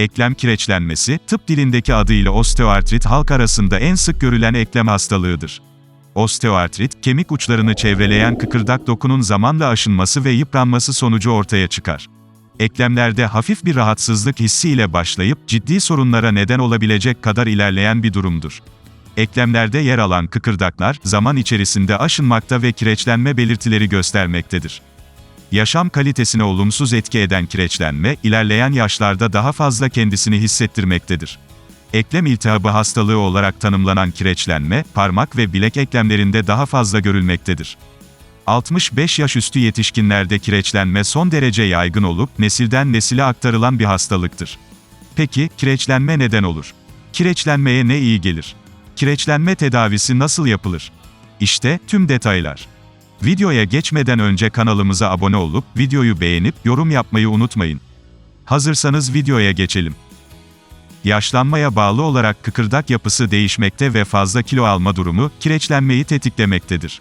Eklem kireçlenmesi, tıp dilindeki adıyla osteoartrit halk arasında en sık görülen eklem hastalığıdır. Osteoartrit, kemik uçlarını çevreleyen kıkırdak dokunun zamanla aşınması ve yıpranması sonucu ortaya çıkar. Eklemlerde hafif bir rahatsızlık hissi ile başlayıp ciddi sorunlara neden olabilecek kadar ilerleyen bir durumdur. Eklemlerde yer alan kıkırdaklar, zaman içerisinde aşınmakta ve kireçlenme belirtileri göstermektedir. Yaşam kalitesine olumsuz etki eden kireçlenme, ilerleyen yaşlarda daha fazla kendisini hissettirmektedir. Eklem iltihabı hastalığı olarak tanımlanan kireçlenme, parmak ve bilek eklemlerinde daha fazla görülmektedir. 65 yaş üstü yetişkinlerde kireçlenme son derece yaygın olup, nesilden nesile aktarılan bir hastalıktır. Peki, kireçlenme neden olur? Kireçlenmeye ne iyi gelir? Kireçlenme tedavisi nasıl yapılır? İşte, tüm detaylar. Videoya geçmeden önce kanalımıza abone olup, videoyu beğenip, yorum yapmayı unutmayın. Hazırsanız videoya geçelim. Yaşlanmaya bağlı olarak kıkırdak yapısı değişmekte ve fazla kilo alma durumu, kireçlenmeyi tetiklemektedir.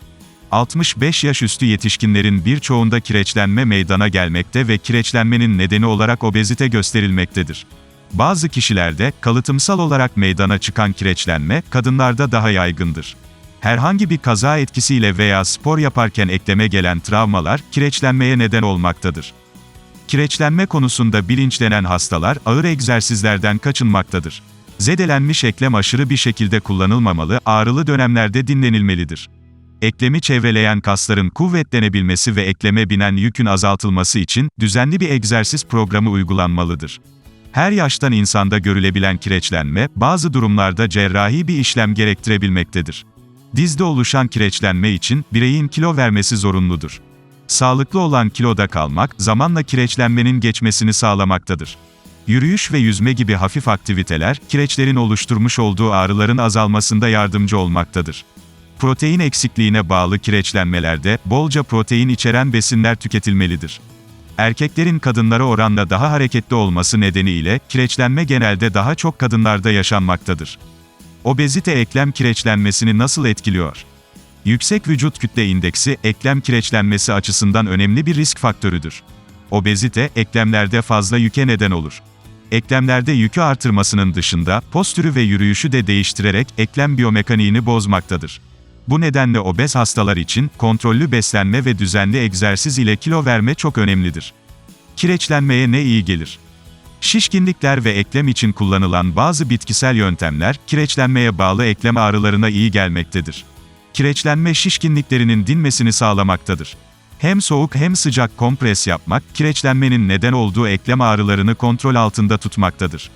65 yaş üstü yetişkinlerin birçoğunda kireçlenme meydana gelmekte ve kireçlenmenin nedeni olarak obezite gösterilmektedir. Bazı kişilerde, kalıtımsal olarak meydana çıkan kireçlenme, kadınlarda daha yaygındır. Herhangi bir kaza etkisiyle veya spor yaparken ekleme gelen travmalar, kireçlenmeye neden olmaktadır. Kireçlenme konusunda bilinçlenen hastalar, ağır egzersizlerden kaçınmaktadır. Zedelenmiş eklem aşırı bir şekilde kullanılmamalı, ağrılı dönemlerde dinlenilmelidir. Eklemi çevreleyen kasların kuvvetlenebilmesi ve ekleme binen yükün azaltılması için, düzenli bir egzersiz programı uygulanmalıdır. Her yaştan insanda görülebilen kireçlenme, bazı durumlarda cerrahi bir işlem gerektirebilmektedir. Dizde oluşan kireçlenme için, bireyin kilo vermesi zorunludur. Sağlıklı olan kiloda kalmak, zamanla kireçlenmenin geçmesini sağlamaktadır. Yürüyüş ve yüzme gibi hafif aktiviteler, kireçlerin oluşturmuş olduğu ağrıların azalmasında yardımcı olmaktadır. Protein eksikliğine bağlı kireçlenmelerde, bolca protein içeren besinler tüketilmelidir. Erkeklerin kadınlara oranla daha hareketli olması nedeniyle, kireçlenme genelde daha çok kadınlarda yaşanmaktadır. Obezite eklem kireçlenmesini nasıl etkiliyor? Yüksek vücut kütle indeksi, eklem kireçlenmesi açısından önemli bir risk faktörüdür. Obezite, eklemlerde fazla yüke neden olur. Eklemlerde yükü artırmasının dışında, postürü ve yürüyüşü de değiştirerek, eklem biyomekaniğini bozmaktadır. Bu nedenle obez hastalar için, kontrollü beslenme ve düzenli egzersiz ile kilo verme çok önemlidir. Kireçlenmeye ne iyi gelir? Şişkinlikler ve eklem için kullanılan bazı bitkisel yöntemler, kireçlenmeye bağlı eklem ağrılarına iyi gelmektedir. Kireçlenme şişkinliklerinin dinmesini sağlamaktadır. Hem soğuk hem sıcak kompres yapmak, kireçlenmenin neden olduğu eklem ağrılarını kontrol altında tutmaktadır.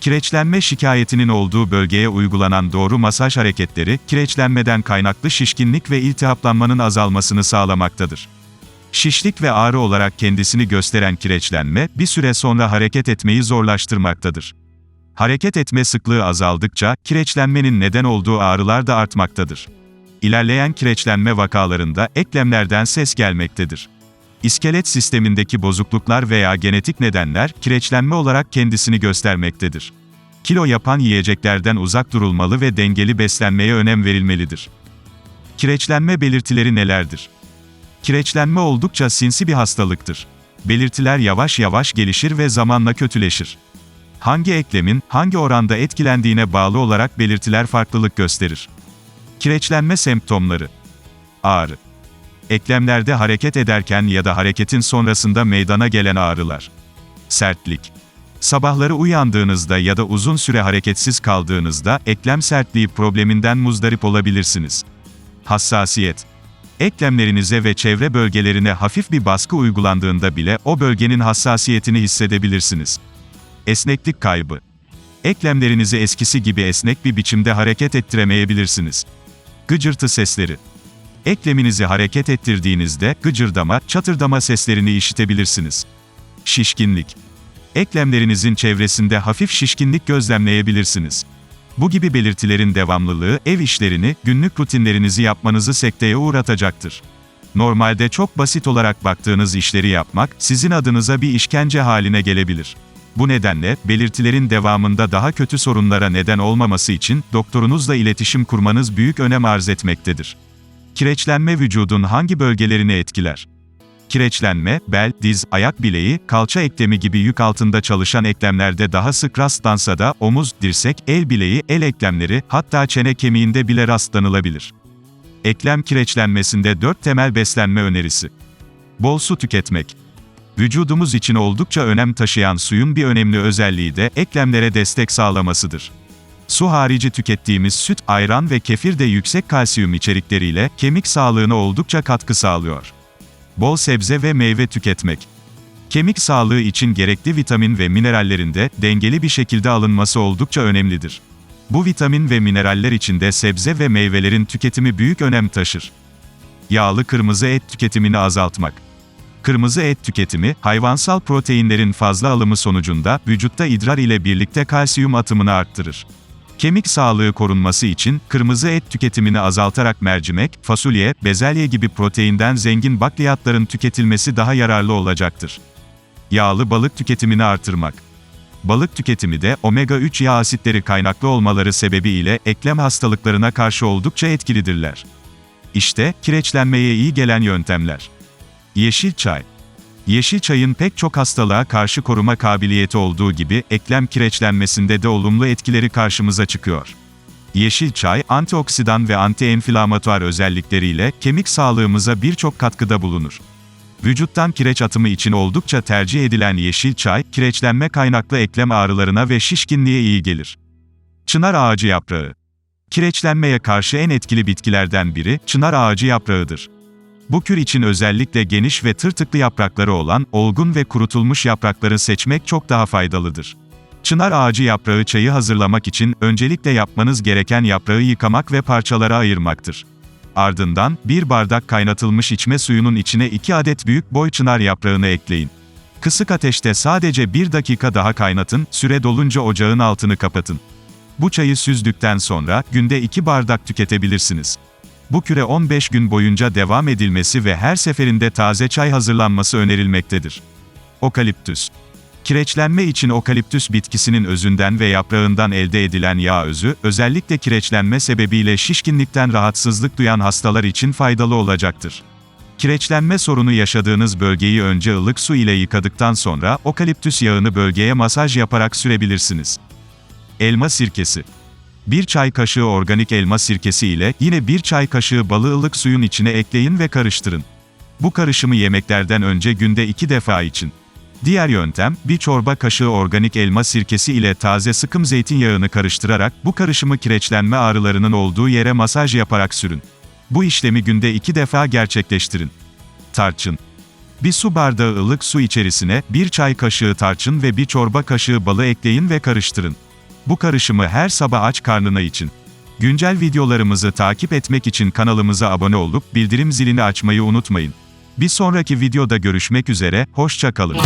Kireçlenme şikayetinin olduğu bölgeye uygulanan doğru masaj hareketleri, kireçlenmeden kaynaklı şişkinlik ve iltihaplanmanın azalmasını sağlamaktadır. Şişlik ve ağrı olarak kendisini gösteren kireçlenme, bir süre sonra hareket etmeyi zorlaştırmaktadır. Hareket etme sıklığı azaldıkça, kireçlenmenin neden olduğu ağrılar da artmaktadır. İlerleyen kireçlenme vakalarında, eklemlerden ses gelmektedir. İskelet sistemindeki bozukluklar veya genetik nedenler, kireçlenme olarak kendisini göstermektedir. Kilo yapan yiyeceklerden uzak durulmalı ve dengeli beslenmeye önem verilmelidir. Kireçlenme belirtileri nelerdir? Kireçlenme oldukça sinsi bir hastalıktır. Belirtiler yavaş yavaş gelişir ve zamanla kötüleşir. Hangi eklemin, hangi oranda etkilendiğine bağlı olarak belirtiler farklılık gösterir. Kireçlenme semptomları Ağrı Eklemlerde hareket ederken ya da hareketin sonrasında meydana gelen ağrılar. Sertlik Sabahları uyandığınızda ya da uzun süre hareketsiz kaldığınızda, eklem sertliği probleminden muzdarip olabilirsiniz. Hassasiyet Eklemlerinize ve çevre bölgelerine hafif bir baskı uygulandığında bile, o bölgenin hassasiyetini hissedebilirsiniz. Esneklik kaybı Eklemlerinizi eskisi gibi esnek bir biçimde hareket ettiremeyebilirsiniz. Gıcırtı sesleri Ekleminizi hareket ettirdiğinizde, gıcırdama, çatırdama seslerini işitebilirsiniz. Şişkinlik. Eklemlerinizin çevresinde hafif şişkinlik gözlemleyebilirsiniz. Bu gibi belirtilerin devamlılığı, ev işlerini, günlük rutinlerinizi yapmanızı sekteye uğratacaktır. Normalde çok basit olarak baktığınız işleri yapmak, sizin adınıza bir işkence haline gelebilir. Bu nedenle, belirtilerin devamında daha kötü sorunlara neden olmaması için, doktorunuzla iletişim kurmanız büyük önem arz etmektedir. Kireçlenme vücudun hangi bölgelerini etkiler? Kireçlenme, bel, diz, ayak bileği, kalça eklemi gibi yük altında çalışan eklemlerde daha sık rastlansa da omuz, dirsek, el bileği, el eklemleri, hatta çene kemiğinde bile rastlanılabilir. Eklem kireçlenmesinde 4 temel beslenme önerisi. Bol su tüketmek. Vücudumuz için oldukça önem taşıyan suyun bir önemli özelliği de eklemlere destek sağlamasıdır. Su harici tükettiğimiz süt, ayran ve kefir de yüksek kalsiyum içerikleriyle kemik sağlığına oldukça katkı sağlıyor. Bol sebze ve meyve tüketmek. Kemik sağlığı için gerekli vitamin ve minerallerin de dengeli bir şekilde alınması oldukça önemlidir. Bu vitamin ve mineraller içinde sebze ve meyvelerin tüketimi büyük önem taşır. Yağlı kırmızı et tüketimini azaltmak. Kırmızı et tüketimi, hayvansal proteinlerin fazla alımı sonucunda vücutta idrar ile birlikte kalsiyum atımını arttırır. Kemik sağlığı korunması için kırmızı et tüketimini azaltarak mercimek, fasulye, bezelye gibi proteinden zengin bakliyatların tüketilmesi daha yararlı olacaktır. Yağlı balık tüketimini artırmak. Balık tüketimi de omega-3 yağ asitleri kaynaklı olmaları sebebiyle eklem hastalıklarına karşı oldukça etkilidirler. İşte kireçlenmeye iyi gelen yöntemler. Yeşil çay. Yeşil çayın pek çok hastalığa karşı koruma kabiliyeti olduğu gibi eklem kireçlenmesinde de olumlu etkileri karşımıza çıkıyor. Yeşil çay, antioksidan ve antienflamatuar özellikleriyle kemik sağlığımıza birçok katkıda bulunur. Vücuttan kireç atımı için oldukça tercih edilen yeşil çay, kireçlenme kaynaklı eklem ağrılarına ve şişkinliğe iyi gelir. Çınar ağacı yaprağı. Kireçlenmeye karşı en etkili bitkilerden biri, çınar ağacı yaprağıdır. Bu kür için özellikle geniş ve tırtıklı yaprakları olan, olgun ve kurutulmuş yaprakları seçmek çok daha faydalıdır. Çınar ağacı yaprağı çayı hazırlamak için öncelikle yapmanız gereken yaprağı yıkamak ve parçalara ayırmaktır. Ardından, bir bardak kaynatılmış içme suyunun içine 2 adet büyük boy çınar yaprağını ekleyin. Kısık ateşte sadece 1 dakika daha kaynatın, süre dolunca ocağın altını kapatın. Bu çayı süzdükten sonra, günde 2 bardak tüketebilirsiniz. Bu küre 15 gün boyunca devam edilmesi ve her seferinde taze çay hazırlanması önerilmektedir. Okaliptüs Kireçlenme için okaliptüs bitkisinin özünden ve yaprağından elde edilen yağ özü, özellikle kireçlenme sebebiyle şişkinlikten rahatsızlık duyan hastalar için faydalı olacaktır. Kireçlenme sorunu yaşadığınız bölgeyi önce ılık su ile yıkadıktan sonra okaliptüs yağını bölgeye masaj yaparak sürebilirsiniz. Elma sirkesi bir çay kaşığı organik elma sirkesi ile yine bir çay kaşığı balı ılık suyun içine ekleyin ve karıştırın. Bu karışımı yemeklerden önce günde iki defa için. Diğer yöntem, bir çorba kaşığı organik elma sirkesi ile taze sıkım zeytinyağını karıştırarak bu karışımı kireçlenme ağrılarının olduğu yere masaj yaparak sürün. Bu işlemi günde iki defa gerçekleştirin. Tarçın. Bir su bardağı ılık su içerisine bir çay kaşığı tarçın ve bir çorba kaşığı balı ekleyin ve karıştırın. Bu karışımı her sabah aç karnına için. Güncel videolarımızı takip etmek için kanalımıza abone olup bildirim zilini açmayı unutmayın. Bir sonraki videoda görüşmek üzere, hoşça kalın.